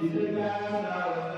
together.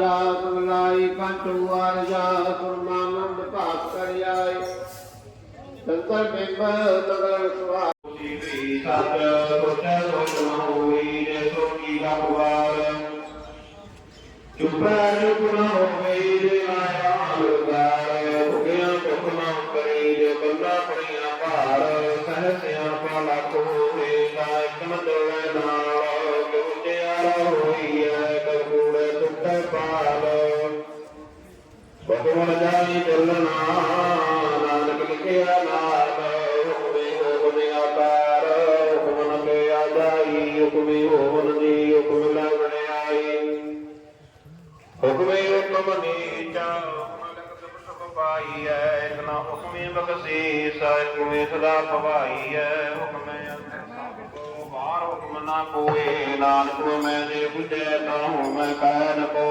ਰਾਜਾ ਕਮਲਾਈ ਕੰਟੂ ਗੁਣ ਜਾਣੀ ਬੋਲਣਾ ਨਾਨਕ ਲਿਖਿਆ ਨਾਮ ਹੋਵੇ ਹੋਵਨ ਆਕਾਰ ਹੁਕਮਨ ਕੇ ਆਜਾਈ ਹੁਕਮੇ ਹੋਵਨ ਜੀ ਹੁਕਮ ਲਾਗਣੇ ਆਈ ਹੁਕਮੇ ਹੁਕਮ ਨੀਚਾ ਪਾਈ ਐ ਨਾ ਹੁਕਮੇ ਬਖਸ਼ੀਸ ਹੁਕਮੇ ਸਦਾ ਪਵਾਈ ਐ ਹੁਕਮੇ ਸਭ ਕੋ ਬਾਹਰ ਹੁਕਮ ਨਾ ਕੋਏ ਨਾਨਕ ਮੈਂ ਜੇ ਬੁਝੇ ਤਾਂ ਮੈਂ ਕਹਿ ਨ ਕੋ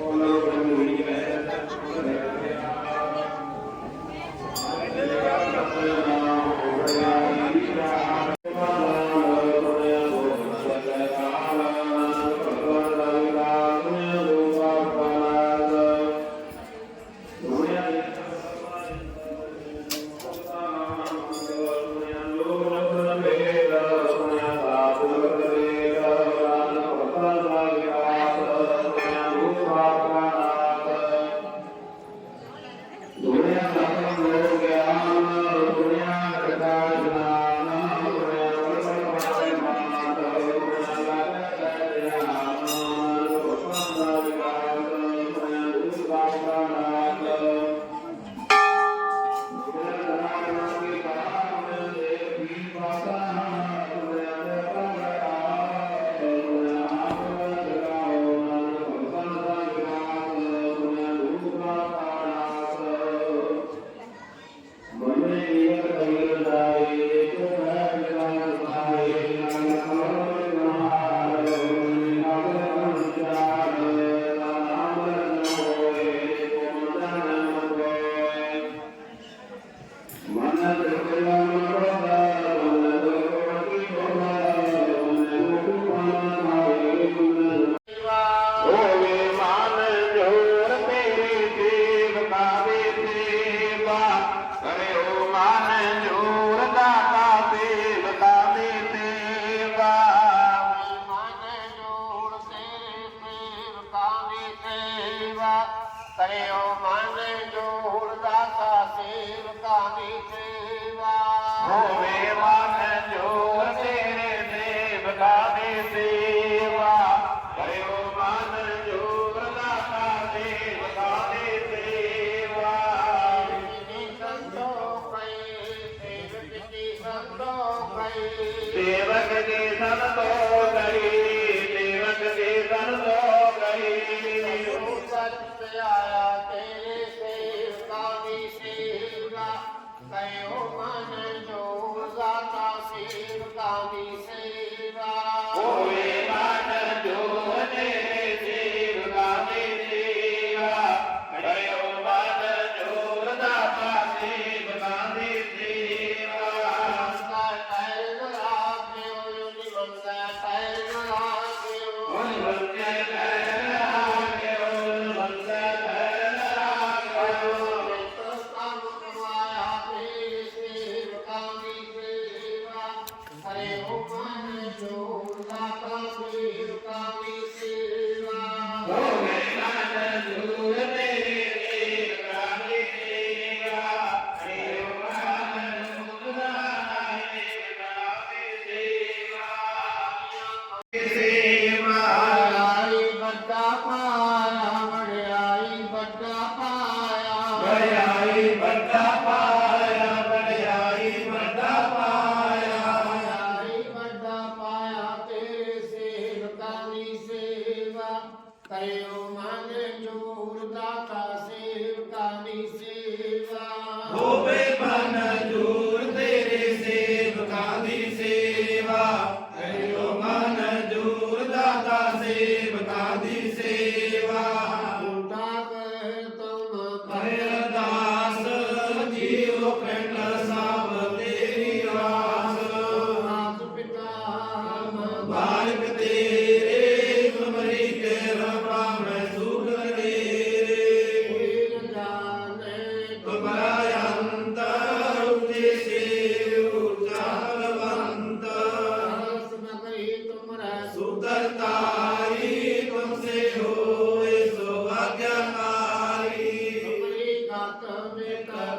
Honorable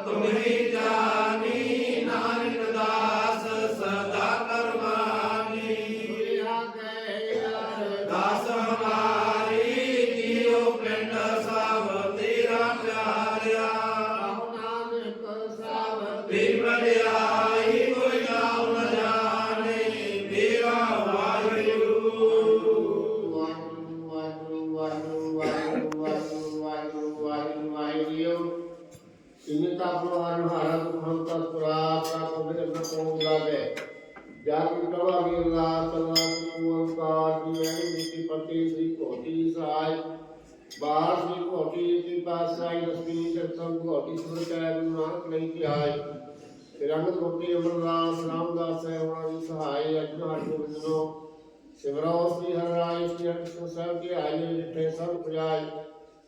তুমি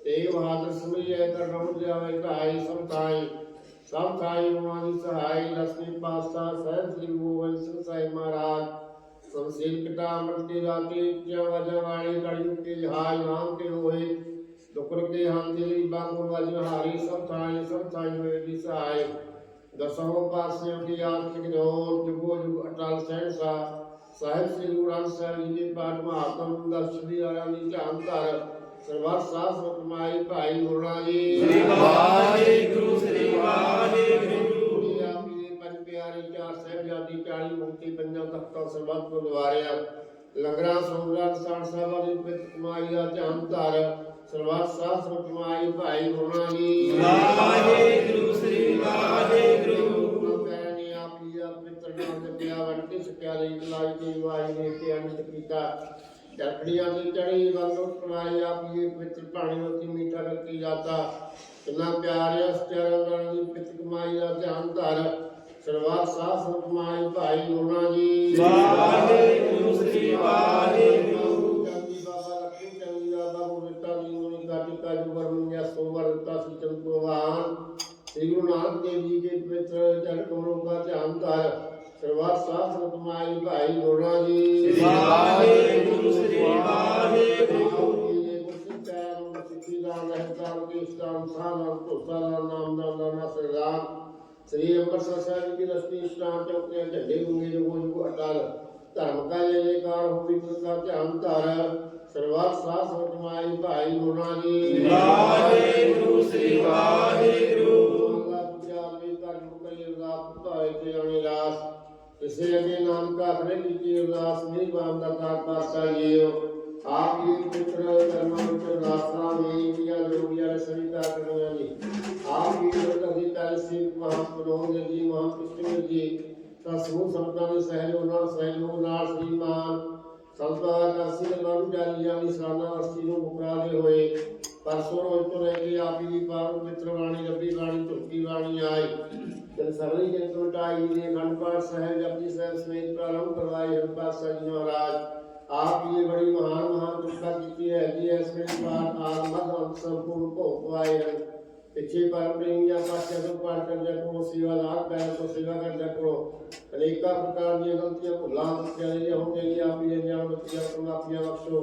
ਤੇ ਵਾਦਰ ਸਮਝੇ ਤਾਂ ਰਮਣ ਜਾਵੇ ਕਾਈ ਸਮਤਾਈ ਸਭ ਕਾਈ ਉਹਨਾਂ ਦੀ ਸਹਾਈ ਲਸਨੀ ਪਾਸਾ ਸਹਿਬ ਸ੍ਰੀ ਮੋਹਨ ਸਿੰਘ ਸਾਹਿਬ ਮਹਾਰਾਜ ਸਭ ਕਟਾ ਕਿਤਾ ਮੰਤੀ ਰਾਤੀ ਜਾਂ ਵਜਾ ਵਾਲੀ ਗੜੀ ਤੇ ਜਹਾਜ ਨਾਮ ਕੇ ਹੋਏ ਦੁਕਰ ਕੇ ਹਾਂ ਜੀ ਬਾਗੋਂ ਵਜ ਹਾਰੀ ਸਭ ਥਾਈ ਸਭ ਥਾਈ ਹੋਏ ਦੀ ਸਹਾਈ ਦਸਮੋ ਪਾਸਿਓ ਕੀ ਆਰਥਿਕ ਜੋਰ ਜੁਗੋ ਜੁਗ ਅਟਲ ਸਹਿਣ ਸਾਹਿਬ ਸ੍ਰੀ ਗੁਰੂ ਗ੍ਰੰਥ ਸਾਹਿਬ ਜੀ ਦੇ ਪਾਠ ਮਹਾਤਮ ਦਰਸ਼ਨੀ ਆਇਆ ਦੀ ਧਿਆਨ ਧਾਰ ਸਰਬੱਤ ਸਾਧ ਸੁਖਮਾਈ ਭਾਈ ਗੁਰਨਾ ਜੀ ਸ੍ਰੀ ਵਾਹਿਗੁਰੂ ਗੁਰੂ ਸ੍ਰੀ ਵਾਹਿਗੁਰੂ ਜੀ ਆਪ ਜੀ ਦੇ ਪੰਜ ਪਿਆਰੇ ਚਾਰ ਸਹਿਬਜ਼ਾਦੀ 40 ਮੁਕਤੀ ਪੰਜਾਂ ਤਖਤਾਂ ਸਰਬੱਤ ਨੂੰ ਦਵਾਰਿਆ ਲੰਗਰਾਂ ਸੰਗਰਾਂ ਸਾਣ ਸਾਹਿਬਾਂ ਦੀ ਪਿਤ ਕਮਾਈ ਦਾ ਧਿਆਨ ਧਾਰ ਸਰਬੱਤ ਸਾਧ ਸੁਖਮਾਈ ਭਾਈ ਗੁਰਨਾ ਜੀ ਵਾਹਿਗੁਰੂ ਸ੍ਰੀ ਵਾਹਿਗੁਰੂ ਪਿਆ ਵੰਡੇ ਸਕਿਆ ਲਈ ਲਾਈ ਦੀ ਵਾਈ ਨੇ ਤੇ ਅੰਤ ਕੀਤਾ चटड़िया से चढ़ी बंदो करवाई आपकी पित पानी होती मीठा रखी ਕਿੰਨਾ ਪਿਆਰ प्यार है उस चरण की पित कमाई का ध्यान धर ਸਰਵਾ ਸਾਹ ਸਰਮਾਈ ਭਾਈ ਲੋਣਾ ਜੀ ਵਾਹਿਗੁਰੂ ਸ੍ਰੀ ਵਾਹਿਗੁਰੂ ਚੰਗੀ ਬਾਬਾ ਰੱਖੀ ਚੰਗੀ ਬਾਬਾ ਗੁਰਤਾ ਜੀ ਨੂੰ ਕਾਟੀ ਕਾਜੂ ਵਰਨ ਜਾਂ ਸੋਵਰ ਦਿੱਤਾ ਸੀ ਚੰਦ ਭਗਵਾਨ ਸ੍ਰੀ ਗੁਰੂ ਨਾਨਕ ਦੇਵ ਜੀ ਦੇ ਪਵਿੱਤਰ ਚਰਨ ਕਮਲੋਂ ਦਾ ਧਿਆਨ ਧਾਰ ਸਰਵਾ ਸਾਧ ਸਤਮਾਈ ਭਾਈ ਗੁਰਨਾ ਜੀ ਸ੍ਰੀ ਵਾਹਿਗੁਰੂ ਸ੍ਰੀ ਵਾਹਿਗੁਰੂ श्री अमृतसर साहब की रस्ती स्टाम चौक के झंडे होंगे जो बोझ ਕੋ अटल ਧਰਮ ਕਾ ਜੈ ਜੈਕਾਰ ਹੋਵੇ ਗੁਰੂ ਦਾ ਧਿਆਨ ਧਾਰ ਸਰਵਾਰ ਸਾਧ ਸਤਮਾਈ ਭਾਈ ਗੁਰਨਾ ਜੀ ਵਾਹਿਗੁਰੂ ਸ੍ਰੀ ਵਾਹਿਗੁਰੂ ਅੱਲਾਹ ਪੁਜਾਰੀ ਧਰਮ ਕਾ ਜੈ ਰਾਤ ਭਾਏ ਤੇ ਅਣੀ ਰਾਸ ਕਿਸੇ ਅਗੇ ਨਾਮ ਕਾ ਹਰੇ ਕੀਤੇ ਉਲਾਸ ਨਹੀਂ ਬਾਮ ਦਾ ਦਾਤ ਪਾਸਾ ਲਿਓ ਆਪ ਜੀ ਪੁੱਤਰ ਕਰਮਾਂ ਵਿੱਚ ਰਾਸਤਾ ਵੀ ਕੀਆ ਲੋਗੀਆਂ ਨੇ ਸਵੀਤਾ ਕਰਨੀਆਂ ਜੀ ਆਪ ਜੀ ਪੁੱਤਰ ਦੀ ਕਾਲ ਸਿੰਘ ਮਹਾਂਪੁਰੋਹ ਜੀ ਮਹਾਂਕ੍ਰਿਸ਼ਨ ਜੀ ਤਾਂ ਸੋ ਸੰਤਾਂ ਦੇ ਸਹਿਯੋਗ ਨਾਲ ਸਹਿਯੋਗ ਨਾਲ ਸ੍ਰੀਮਾਨ ਸੰਤਾਂ ਦਾ ਸਿਰ ਨਾਲ ਜਾਲੀਆਂ ਨਿਸ਼ਾਨਾ ਅਸਤੀ ਨੂੰ ਮੁਕਰਾ ਦੇ ਹੋਏ پرسوں ہو تو رہ گئی آپ جی پر متر بانی ربی بانی ترکی بانی آئی جن سبھی جن کو ٹائی نے گھن پاٹ سہل جب جی سہل سمیت پرارم کروائے ہر پاس سہی مہاراج آپ یہ بڑی مہان مہان کرتا کیتی ہے جی ایس میں پاٹ آر مد ہم سمپور کو اپوائے ہیں پچھے پر پرنگ یا پاس چیزو پاٹ کر جکو سیوہ لاکھ پہل کو سیوہ کر جکو علیکہ پرکار دیا گلتیا کو لاکھ کیا لیا ہوں کے لیے آپ یہ جانتیا کو ماتیا بخشو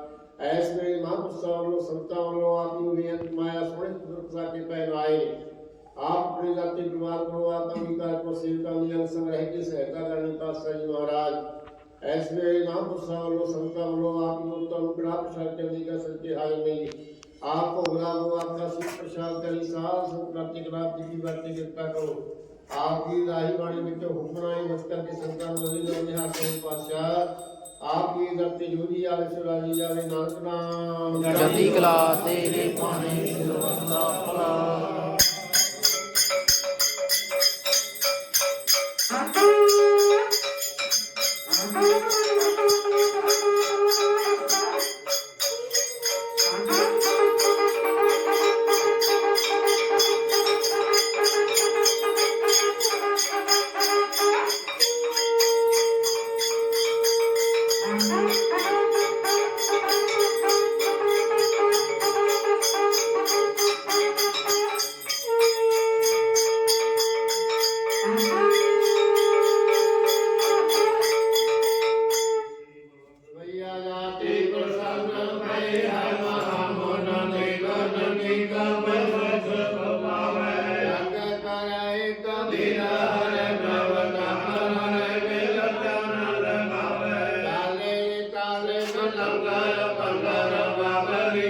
ایس میں امام صلی اللہ علیہ وسلم آدمی ہوئی ہے تمہارا سوڑے حضرت صلی اللہ علیہ آئے آپ اپنے ذاتی بیمار کو آتا ہوں کہ آپ کو سیر کا سنگ رہ کے سہتا کرنے کا سجی مہاراج ایس میں امام صلی اللہ علیہ وسلم کا بلو آپ کو تم پڑا پشار کرنے کا سجی حال نہیں آپ کو غلام ہو آپ کا سیر پشار کرنے سال سب کرتے کر آپ کی بیٹی کرتا کرو آپ کی راہی باڑی بیٹے حکم آئی مستر کے سنگا مزید اور یہاں سے پاس شاہر ਆਪ ਜੀ ਦਰ ਤੇ ਜੋਗੀ ਆਵੇ ਸੁਰਾਜੀ ਜਾਵੇ ਨਾਨਕ ਨਾਮ ਜਤੀ ਕਲਾ ਤੇਰੇ ਪਾਣੇ ਸੁਰਵੰਦਾ ಪಂಗರ ಬಾಬರಿ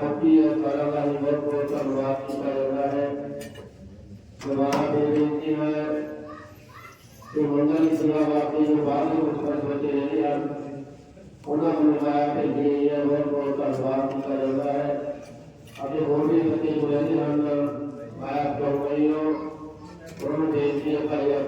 پتی اور کرم والی بہت بہت سنواد کی پیدا ہے سنواد دے دیتی ہے کہ منگل سنا واقعی جو بعد میں اس پر سوچے رہے ہیں انہوں نے بتایا کہ یہ ہے بہت بہت سنواد کی پیدا ہے ابھی وہ بھی سکے جو رہتے ہیں ہم آیا تو ہوئی ہو انہوں نے دیتی ہے پہلے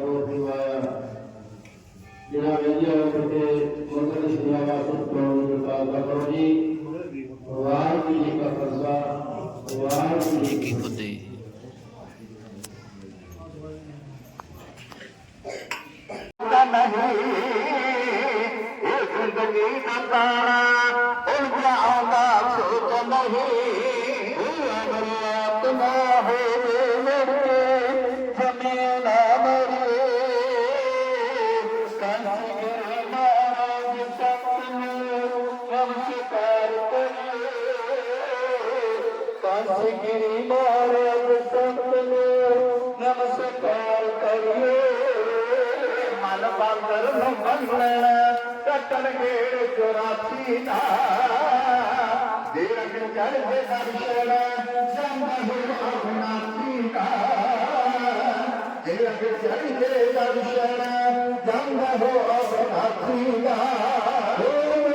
गढ़ चोरा सीता देख कर दर्शन संभव अपना सीता देख कर दर्शन संभव अपना सीता